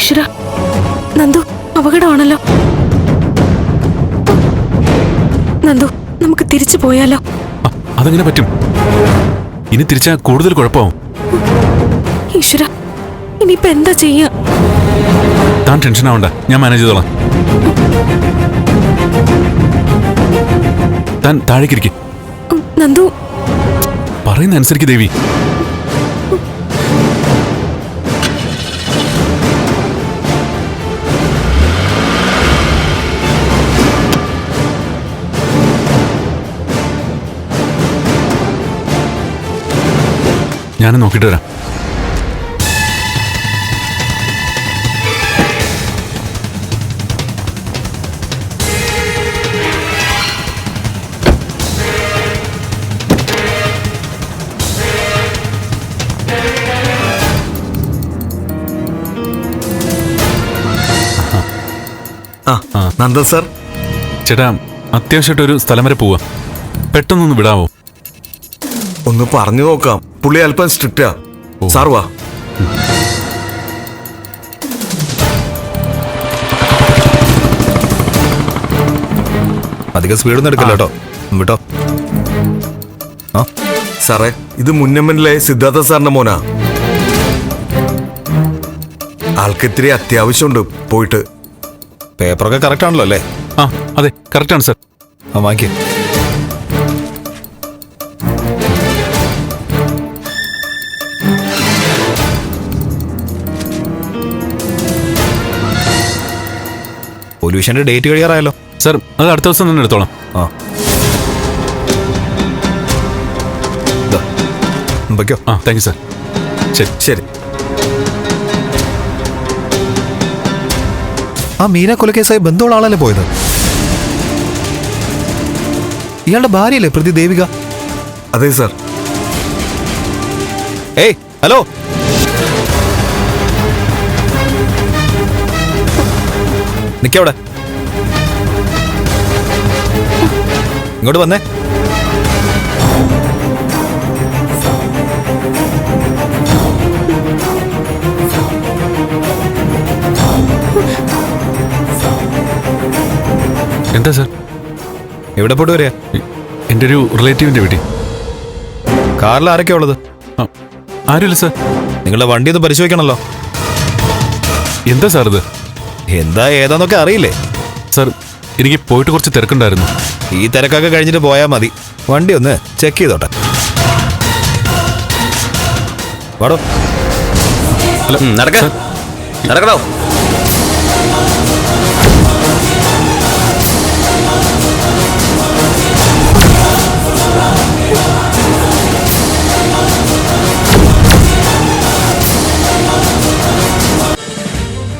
ഈശ്വര നന്ദു അപകടമാണല്ലോ. നന്ദു നമുക്ക് തിരിച്ചു പോയാലോ? അതെങ്ങനെ പറ്റും? ഇനി തിരിച്ചാ കൂടുതൽ കുഴപ്പമാവും. ഈശ്വര ഇനിയിപ്പോ എന്താ ചെയ്യാ? താൻ ടെൻഷൻ ആവണ്ട ഞാൻ മാനേജ് ചെയ്തോളാം. താൻ താഴേക്കിരിക്കും. നന്ദു. പറയുന്ന അനുസരിക്ക് ദേവി. ഞാൻ നോക്കിയിട്ട് വരാം. നന്ദൻ സാർ. ചേട്ടാ അത്യാവശ്യമായിട്ട് ഒരു സ്ഥലം വരെ പോവാ. പെട്ടെന്നൊന്ന് വിടാവോ? ഒന്ന് പറഞ്ഞു നോക്കാം. പുള്ളി അല്പം സ്ട്രിക്റ്റാ. സാർ വാ. അധികം സ്പീഡൊന്നും എടുക്കില്ല കേട്ടോ. വിട്ടോ. ആ. സാറേ ഇത് മുന്നമ്മനിലെ സിദ്ധാർത്ഥ സാറിന്റെ മോനാ. ആൾക്ക് ഇത്തിരി അത്യാവശ്യമുണ്ട് പോയിട്ട്. പേപ്പറൊക്കെ കറക്റ്റ് ആണല്ലോ അല്ലേ? ആ അതെ കറക്റ്റ് ആണ് സർ ആ വാങ്ങിക്കേ. പൊല്യൂഷന്റെ ഡേറ്റ് കഴിയാറായല്ലോ. സർ അത് അടുത്ത ദിവസം തന്നെ എടുത്തോളാം. ആ. വയ്ക്കോ ആ താങ്ക് യു സർ ശരി. ശരി. ആ മീന കൊലക്കേസായി ബന്ധമുള്ള ആളല്ലേ പോയത്? ഇയാളുടെ ഭാര്യയല്ലേ പ്രതി ദേവിക? അതെ സാർ ഏയ് ഹലോ. നിക്കവിടെ. ഇങ്ങോട്ട് വന്നേ. എന്താ സാർ? എവിടെ പോട്ട് വരിക? എന്റെ ഒരു റിലേറ്റീവിന്റെ വീട്ടിൽ. കാറിൽ ആരൊക്കെയാ ഉള്ളത്? ആരുമില്ല സർ. നിങ്ങളുടെ വണ്ടി ഒന്ന് പരിശോധിക്കണമല്ലോ. എന്താ സാർ ഇത്? എന്താ ഏതാന്നൊക്കെ അറിയില്ലേ? സർ എനിക്ക് പോയിട്ട് കുറച്ച് തിരക്കുണ്ടായിരുന്നു. ഈ തിരക്കൊക്കെ കഴിഞ്ഞിട്ട് പോയാൽ മതി. വണ്ടി ഒന്ന് ചെക്ക് ചെയ്തോട്ടെ. വാടോ. അല്ല,